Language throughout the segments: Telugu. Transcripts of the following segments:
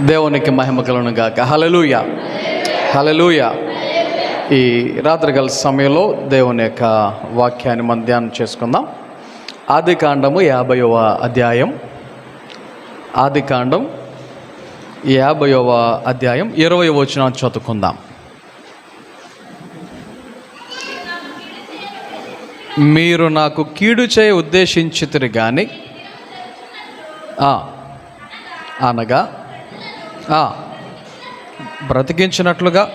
దేవునికి మహిమ కలను గాక. హలలుయ హలలుయ ఈ రాత్రికాల సమయంలో దేవుని యొక్క వాక్యాన్ని మనం ధ్యానం చేసుకుందాం. ఆది కాండము యాభైవ అధ్యాయం. ఆది కాండం యాభైవ అధ్యాయం. ఇరవై వచ్చిన చదువుకుందాం. మీరు నాకు కీడు చేయ ఉద్దేశించితిరి కానీ అనగా బ్రతికించినట్లుగా.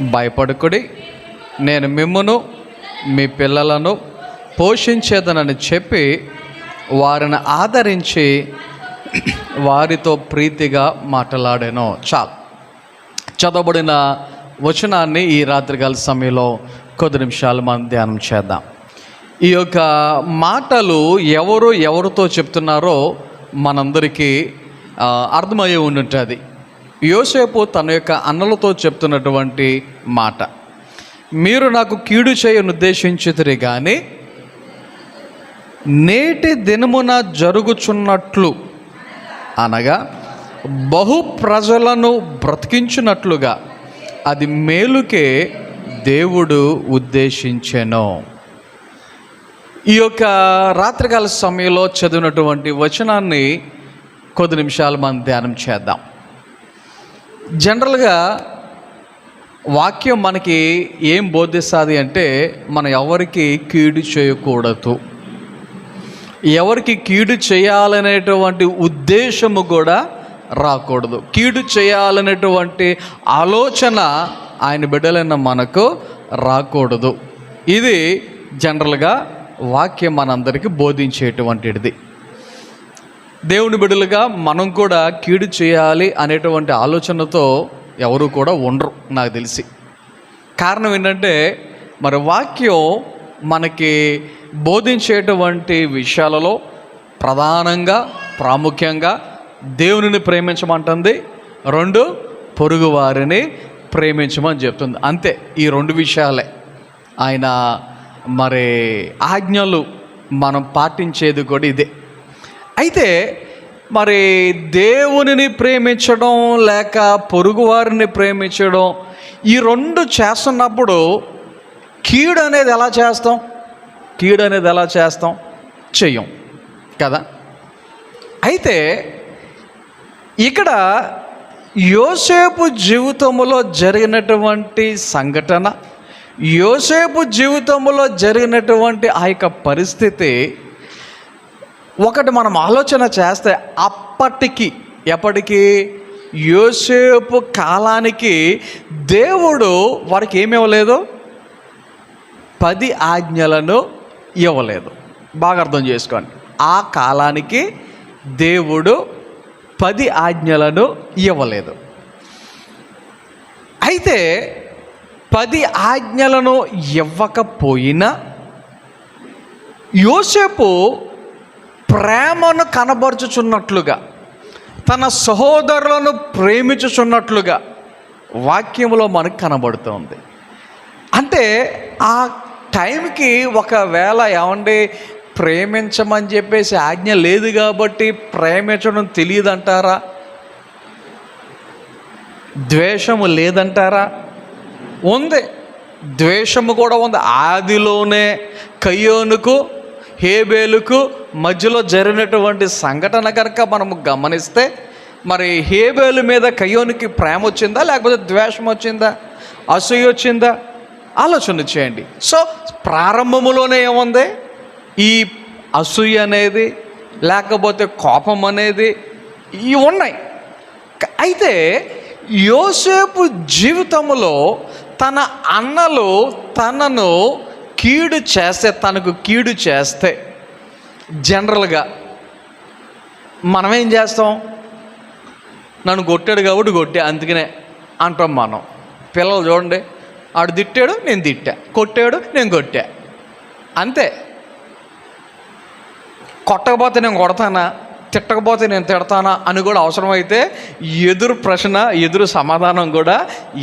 భయపడుకుడి. నేను మిమ్మును మీ పిల్లలను పోషించేదనని చెప్పి వారిని ఆదరించి వారితో ప్రీతిగా మాట్లాడాను. చాలు. చదవబడిన వచనాన్ని ఈ రాత్రికాల సమయంలో కొద్ది నిమిషాలు మనం ధ్యానం చేద్దాం. ఈ యొక్క మాటలు ఎవరు ఎవరితో చెప్తున్నారో మనందరికీ అర్థమయ్యే ఉండుంటుంది. యోసేపు తన యొక్క అన్నలతో చెప్తున్నటువంటి మాట మీరు నాకు కీడు చేయను ఉద్దేశించితిరి కానీ నేటి దినమున జరుగుచున్నట్లు అనగా బహు ప్రజలను బ్రతికించినట్లుగా అది మేలుకే దేవుడు ఉద్దేశించెను. ఈ యొక్క రాత్రికాల సమయంలో చదివినటువంటి వచనాన్ని కొద్ది నిమిషాలు మనం ధ్యానం చేద్దాం. జనరల్గా వాక్యం మనకి ఏం బోధిస్తుంది అంటే మనం ఎవరికి కీడు చేయకూడదు. ఎవరికి కీడు చేయాలనేటువంటి ఉద్దేశము కూడా రాకూడదు. కీడు చేయాలనేటువంటి ఆలోచన ఆయన బిడ్డలైన మనకు రాకూడదు. ఇది జనరల్గా వాక్యం మనందరికీ బోధించేటువంటిది. దేవుని బిడ్డలుగా మనం కూడా కీడు చేయాలి అనేటువంటి ఆలోచనతో ఎవరు కూడా ఉండరు నాకు తెలిసి. కారణం ఏంటంటే మరి వాక్యం మనకి బోధించేటువంటి విషయాలలో ప్రధానంగా ప్రాముఖ్యంగా దేవునిని ప్రేమించమంటుంది. రెండు పొరుగు వారిని ప్రేమించమని చెప్తుంది. అంతే ఈ రెండు విషయాలే. ఆయన మరి ఆజ్ఞలు మనం పాటించేది కూడా ఇదే. అయితే మరి దేవునిని ప్రేమించడం లేక పొరుగువారిని ప్రేమించడం ఈ రెండు చేస్తున్నప్పుడు కీడు అనేది ఎలా చేస్తాం? కీడు అనేది ఎలా చేస్తాం? చెయ్యం. కదా? అయితే ఇక్కడ యోసేపు జీవితంలో జరిగినటువంటి సంఘటన యోసేపు జీవితంలో జరిగినటువంటి ఆ యొక్క పరిస్థితి ఒకటి మనం ఆలోచన చేస్తే అప్పటికి ఎప్పటికీ యోసేపు కాలానికి దేవుడు వారికి ఏమి ఇవ్వలేదు? పది ఆజ్ఞలను ఇవ్వలేదు. బాగా అర్థం చేసుకోండి. ఆ కాలానికి దేవుడు పది ఆజ్ఞలను ఇవ్వలేదు. అయితే పది ఆజ్ఞలను ఇవ్వకపోయినా యోసేపు ప్రేమను కనబరుచుచున్నట్లుగా తన సహోదరులను ప్రేమించుచున్నట్లుగా వాక్యంలో మనకు కనబడుతుంది. అంటే ఆ టైంకి ఒకవేళ ఏమండి ప్రేమించమని చెప్పేసి ఆజ్ఞ లేదు కాబట్టి ప్రేమించడం తెలియదంటారా? ద్వేషము లేదంటారా? ఉంది. ద్వేషము కూడా ఉంది. ఆదిలోనే కయ్యోనుకు హేబేలుకు మధ్యలో జరిగినటువంటి సంఘటన కనుక మనము గమనిస్తే మరి హేబేలు మీద కయ్యోనికి ప్రేమ వచ్చిందా? లేకపోతే ద్వేషం వచ్చిందా? అసూయ వచ్చిందా? ఆలోచన చేయండి. సో ప్రారంభములోనే ఏముంది? ఈ అసూయ అనేది లేకపోతే కోపం అనేది ఇవి ఉన్నాయి. అయితే యోసేపు జీవితంలో తన అన్నలు తనను కీడు చేస్తే తనకు కీడు చేస్తే జనరల్గా మనం ఏం చేస్తాం? నన్ను కొట్టాడు కాబట్టి కొట్టే అందుకనే అంటాం మనం. పిల్లలు చూడండి ఆడు తిట్టాడు నేను తిట్టా. కొట్టాడు నేను కొట్టా. అంతే. కొట్టకపోతే నేను కొడతానా? తిట్టకపోతే నేను తిడతానా అని కూడా అవసరమైతే ఎదురు ప్రశ్న ఎదురు సమాధానం కూడా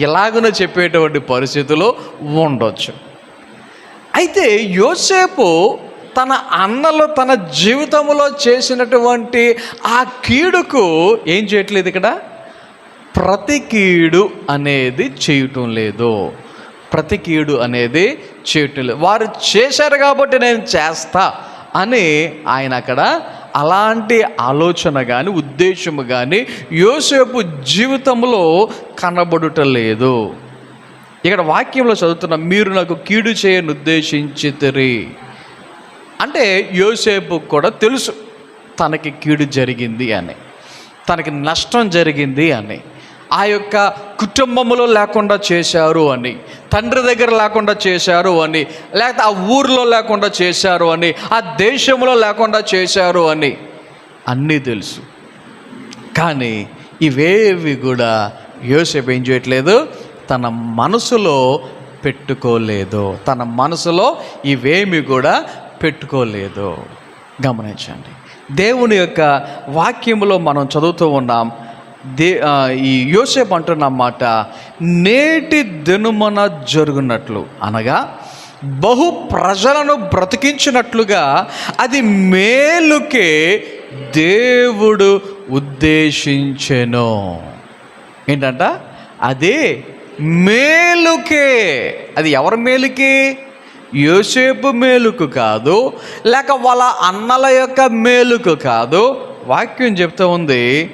ఇలాగనే చెప్పేటువంటి పరిస్థితులు ఉండొచ్చు. అయితే యోసేపు తన అన్నలు తన జీవితంలో చేసినటువంటి ఆ కీడుకు ఏం చేయట్లేదు ఇక్కడ? ప్రతి కీడు అనేది చేయటం లేదు. ప్రతి కీడు అనేది చేయటం లేదు. వారు చేశారు కాబట్టి నేను చేస్తా అని ఆయన అక్కడ అలాంటి ఆలోచన కానీ ఉద్దేశము కానీ యోసేపు జీవితంలో కనబడుట లేదు. ఇక్కడ వాక్యంలో చదువుతున్న మీరు నాకు కీడు చేయని ఉద్దేశించితిరి. అంటే యోసేపు కూడా తెలుసు తనకి కీడు జరిగింది అని తనకి నష్టం జరిగింది అని. ఆ యొక్క కుటుంబంలో లేకుండా చేశారు అని తండ్రి దగ్గర లేకుండా చేశారు అని లేకపోతే ఆ ఊర్లో లేకుండా చేశారు అని ఆ దేశంలో లేకుండా చేశారు అని అన్నీ తెలుసు. కానీ ఇవేవి కూడా యోసేపు ఏం చేయట్లేదు? తన మనసులో పెట్టుకోలేదు. తన మనసులో ఇవేమి కూడా పెట్టుకోలేదు. గమనించండి. దేవుని యొక్క వాక్యంలో మనం చదువుతూ ఉన్నాం దే ఈ యోసేపు అంటున్న మాట నేటి దినుమన జరుగునట్లు. అనగా బహు ప్రజలను బ్రతికించినట్లుగా అది మేలుకే దేవుడు ఉద్దేశించెను. ఏంటంట? అది మేలుకే. అది ఎవరి మేలుకి? యోసేపు మేలుకు కాదు లేక వాళ్ళ అన్నల యొక్క మేలుకు కాదు. వాక్యం చెప్తూ ఉంది.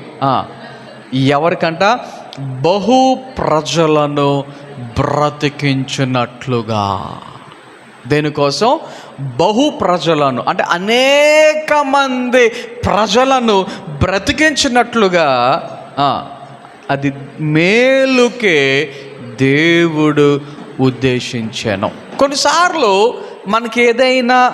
ఎవరికంట? బహు ప్రజలను బ్రతికించినట్లుగా. దేనికోసం? బహు ప్రజలను అంటే అనేక మంది ప్రజలను బ్రతికించినట్లుగా అది మేలుకే దేవుడు ఉద్దేశించాను. కొన్నిసార్లు మనకి ఏదైనా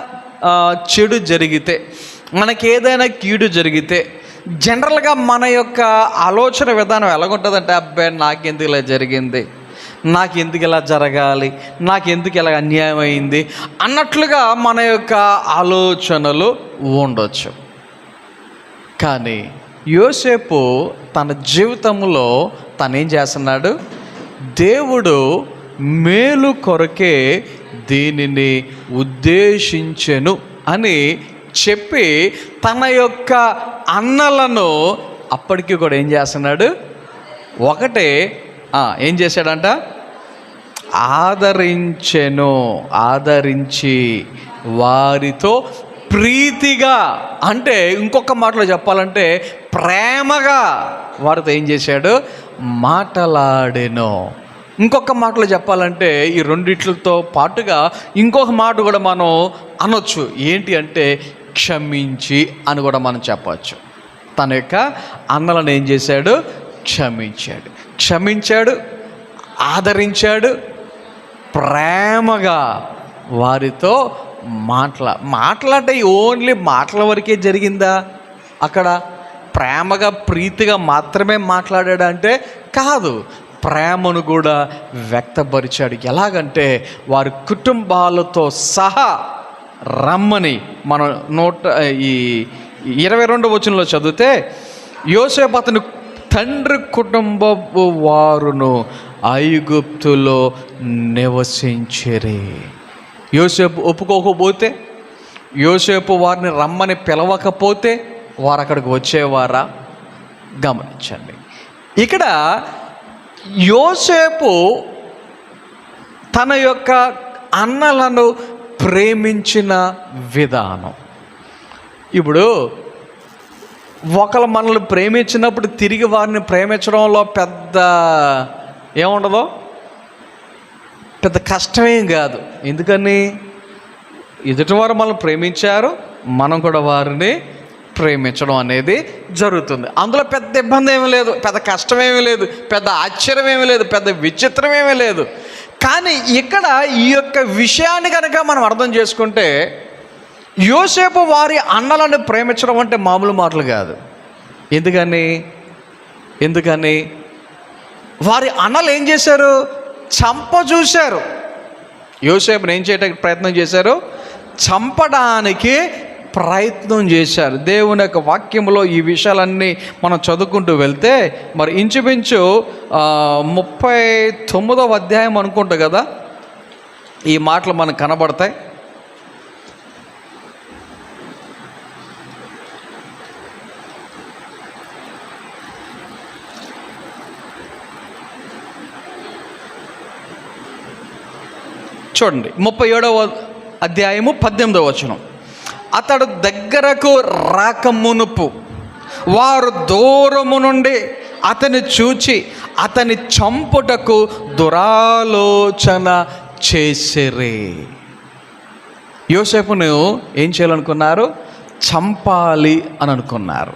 చెడు జరిగితే మనకి ఏదైనా కీడు జరిగితే జనరల్గా మన యొక్క ఆలోచన విధానం ఎలాగుంటుందంటే అబ్బాయి నాకెందుకు ఇలా జరిగింది? నాకు ఎందుకు ఇలా జరగాలి? నాకు ఎందుకు ఇలా అన్యాయం అయింది? అన్నట్లుగా మన యొక్క ఆలోచనలు ఉండొచ్చు. కానీ యోసేపు తన జీవితంలో తనేం చేస్తున్నాడు? దేవుడు మేలు కొరకే దీనిని ఉద్దేశించెను అని చెప్పి తన యొక్క అన్నలను అప్పటికి కూడా ఏం చేస్తున్నాడు? ఒకటే ఏం చేశాడంట? ఆదరించెను ఆదరించి వారితో ప్రీతిగా అంటే ఇంకొక మాటలో చెప్పాలంటే ప్రేమగా వారితో ఏం చేశాడు? మాటలాడెను. ఇంకొక మాటలో చెప్పాలంటే ఈ రెండిట్లతో పాటుగా ఇంకొక మాట కూడా మనం అనొచ్చు. ఏంటి అంటే క్షమించి అని కూడా మనం చెప్పచ్చు తన యొక్క అన్నలను ఏం చేశాడు? క్షమించాడు. క్షమించాడు ఆదరించాడు ప్రేమగా వారితో మాట్లా మాట్లాడే ఓన్లీ మాటల వరకే జరిగిందా? అక్కడ ప్రేమగా ప్రీతిగా మాత్రమే మాట్లాడాడు అంటే కాదు. ప్రేమను కూడా వ్యక్తపరిచాడు. ఎలాగంటే వారి కుటుంబాలతో సహా రమ్మని మనం నూట ఈ ఇరవై రెండవ వచనంలో చదివితే యోసేపు అతని తండ్రి కుటుంబ వారును ఐగుప్తులో నివసించరే. యోసేపు ఒప్పుకోకపోతే యోసేపు వారిని రమ్మని పిలవకపోతే వారు అక్కడికి వచ్చేవారా? గమనించండి. ఇక్కడ యోసేపు తన యొక్క అన్నలను ప్రేమించిన విధానం. ఇప్పుడు ఒకళ్ళు మనల్ని ప్రేమించినప్పుడు తిరిగి వారిని ప్రేమించడంలో పెద్ద ఏముండదు? పెద్ద కష్టమేం కాదు. ఎందుకని? ఎదుటివారు మనల్ని ప్రేమించారు మనం కూడా వారిని ప్రేమించడం అనేది జరుగుతుంది. అందులో పెద్ద ఇబ్బంది ఏమీ లేదు పెద్ద కష్టమేమీ లేదు పెద్ద ఆశ్చర్యం ఏమీ లేదు పెద్ద విచిత్రం ఏమీ లేదు. కానీ ఇక్కడ ఈ యొక్క విషయాన్ని కనుక మనం అర్థం చేసుకుంటే యోసేపు వారి అన్నలను ప్రేమించడం అంటే మామూలు మాటలు కాదు. ఎందుకని? ఎందుకని? వారి అన్నలు ఏం చేశారు? చంప చూశారు. యోసేపుని ఏం చేయడానికి ప్రయత్నం చేశారు? చంపడానికి ప్రయత్నం చేశారు. దేవుని యొక్క వాక్యంలో ఈ విషయాలన్నీ మనం చదువుకుంటూ వెళ్తే మరి ఇంచుమించు ముప్పై తొమ్మిదవ అధ్యాయం అనుకుంటా కదా? ఈ మాటలు మనకు కనబడతాయి. చూడండి ముప్పై ఏడవ అధ్యాయము పద్దెనిమిదవ వచనం. అతడు దగ్గరకు రాకమునుపు వారు దూరము నుండి అతని చూచి అతని చంపుటకు దురాలోచన చేసిరే. యోసేపును ఏం చేయాలనుకున్నారు? చంపాలి అని అనుకున్నారు.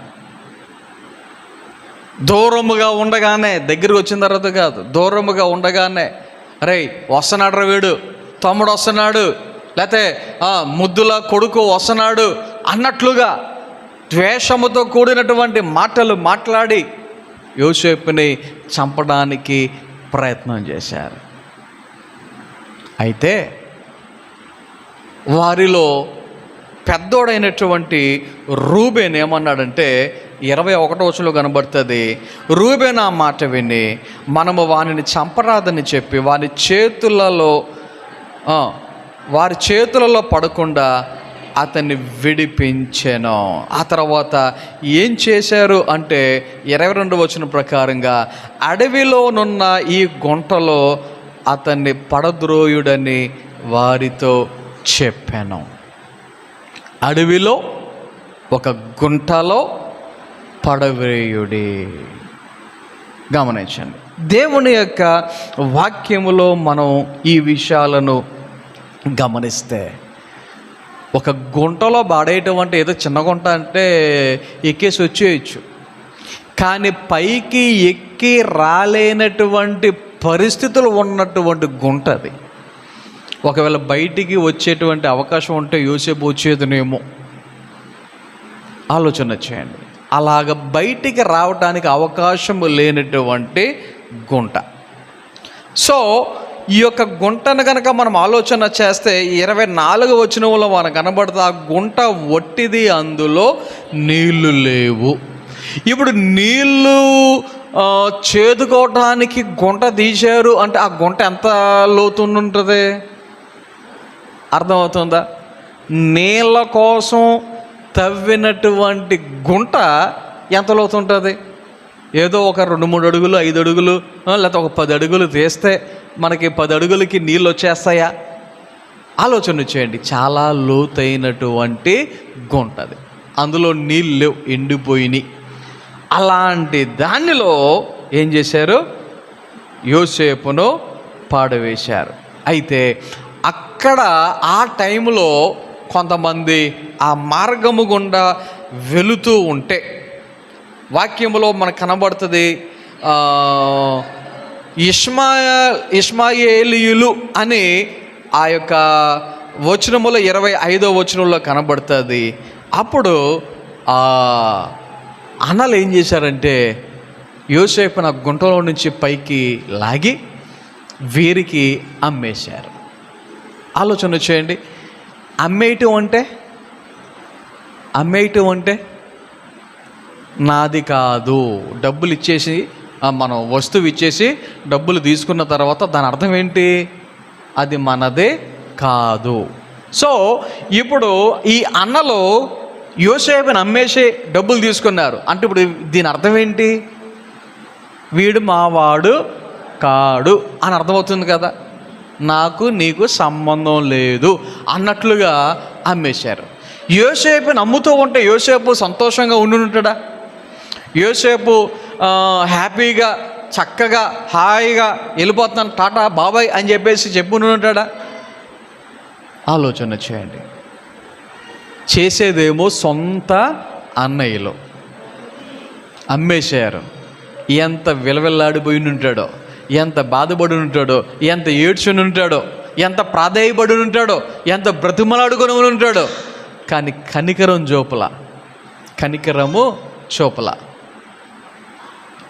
దూరముగా ఉండగానే దగ్గరికి వచ్చిన తర్వాత కాదు దూరముగా ఉండగానే రే వస్తున్నాడు వీడు తమ్ముడు వస్తున్నాడు లేకపోతే ముద్దుల కొడుకు వస్తున్నాడు అన్నట్లుగా ద్వేషముతో కూడినటువంటి మాటలు మాట్లాడి యోసేపుని చంపడానికి ప్రయత్నం చేశారు. అయితే వారిలో పెద్దోడైనటువంటి రూబేన్ ఏమన్నాడంటే ఇరవై ఒకటో వచ్చులో కనబడుతుంది రూబేన్ ఆ మాట విని మనము వానిని చంపరాదని చెప్పి వాని చేతులలో వారి చేతులలో పడకుండా అతన్ని విడిపించాను. ఆ తర్వాత ఏం చేశారు అంటే ఇరవై రెండు వచ్చిన ప్రకారంగా అడవిలోనున్న ఈ గుంటలో అతన్ని పడద్రోయుడని వారితో చెప్పాను. అడవిలో ఒక గుంటలో పడవేయుడి. గమనించండి. దేవుని యొక్క వాక్యములో మనం ఈ విషయాలను గమనిస్తే. ఒక గుంటలో బాడేయటం అంటే ఏదో చిన్న గుంట అంటే ఎక్కేసి వచ్చేయచ్చు కానీ పైకి ఎక్కి రాలేనటువంటి పరిస్థితులు ఉన్నటువంటి గుంట అది. ఒకవేళ బయటికి వచ్చేటువంటి అవకాశం ఉంటే యూసేపు వచ్చేదినేమో. ఆలోచన చేయండి. అలాగ బయటికి రావడానికి అవకాశం లేనటువంటి గుంట. సో ఈ యొక్క గుంటను కనుక మనం ఆలోచన చేస్తే ఇరవై నాలుగు వచనంలో మనం కనబడుతుంది ఆ గుంట ఒట్టిది అందులో నీళ్ళు లేవు. ఇప్పుడు నీళ్ళు చేదుకోవటానికి గుంట తీశారు అంటే ఆ గుంట ఎంత లోతుంటుంది అర్థమవుతుందా? నీళ్ళ కోసం తవ్వినటువంటి గుంట ఎంత లోతుంటుంది? ఏదో ఒక రెండు మూడు అడుగులు ఐదు అడుగులు లేకపోతే ఒక పది అడుగులు తీస్తే మనకి పది అడుగులకి నీళ్ళు వచ్చేస్తాయా ఆలోచన చేయండి. చాలా లోతైనటువంటి గుంటది. అందులో నీళ్ళు లేవు ఎండిపోయినాయి. అలాంటి దానిలో ఏం చేశారు? యోసేపును పాడవేశారు. అయితే అక్కడ ఆ టైంలో కొంతమంది ఆ మార్గము గుండా వెళుతూ ఉంటే వాక్యంలో మనకు కనబడుతుంది ఇష్మా ఇష్మాయేలియులు అని ఆ యొక్క వచనములో ఇరవై ఐదో వచనంలో కనబడుతుంది. అప్పుడు అన్నలు ఏం చేశారంటే యోసేపు నా గుంటలో నుంచి పైకి లాగి వీరికి అమ్మేశారు. ఆలోచన చేయండి. అమ్మేయటం అంటే? అమ్మేయటం అంటే? నాది కాదు. డబ్బులు ఇచ్చేసి మనం వస్తువు ఇచ్చేసి డబ్బులు తీసుకున్న తర్వాత దాని అర్థం ఏంటి? అది మనదే కాదు. సో ఇప్పుడు ఈ అన్నలో యోసేపుని అమ్మేసి డబ్బులు తీసుకున్నారు. అంటే ఇప్పుడు దీని అర్థం ఏంటి? వీడు మావాడు కాడు అని అర్థమవుతుంది కదా. నాకు నీకు సంబంధం లేదు అన్నట్లుగా అమ్మేశారు యోసేపు నమ్ముతూ ఉంటే యోసేపు సంతోషంగా ఉండి ఉంటాడా? యోసేపు హ్యాపీగా చక్కగా హాయిగా వెళ్ళిపోతున్నాను. టాటా బాబాయ్ అని చెప్పేసి చెప్పుకుని ఉంటాడా ఆలోచన చేయండి. చేసేదేమో సొంత అన్నయ్యలో. అమ్మేశారు. ఎంత విలవిల్లాడిపోయి ఉంటాడో ఎంత బాధపడి ఉంటాడో ఎంత ఏడ్చుని ఉంటాడో ఎంత ప్రాధాయపడి ఉంటాడో ఎంత బ్రతిమలాడుకొని ఉంటాడో కానీ కనికరం జోపల కనికరము చూపల.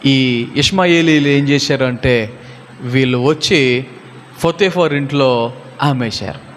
ఈ ఇష్మాయేలీలు ఏం చేశారు అంటే వీళ్ళు వచ్చి ఫొతేఫోర్ ఇంట్లో ఆమెశారు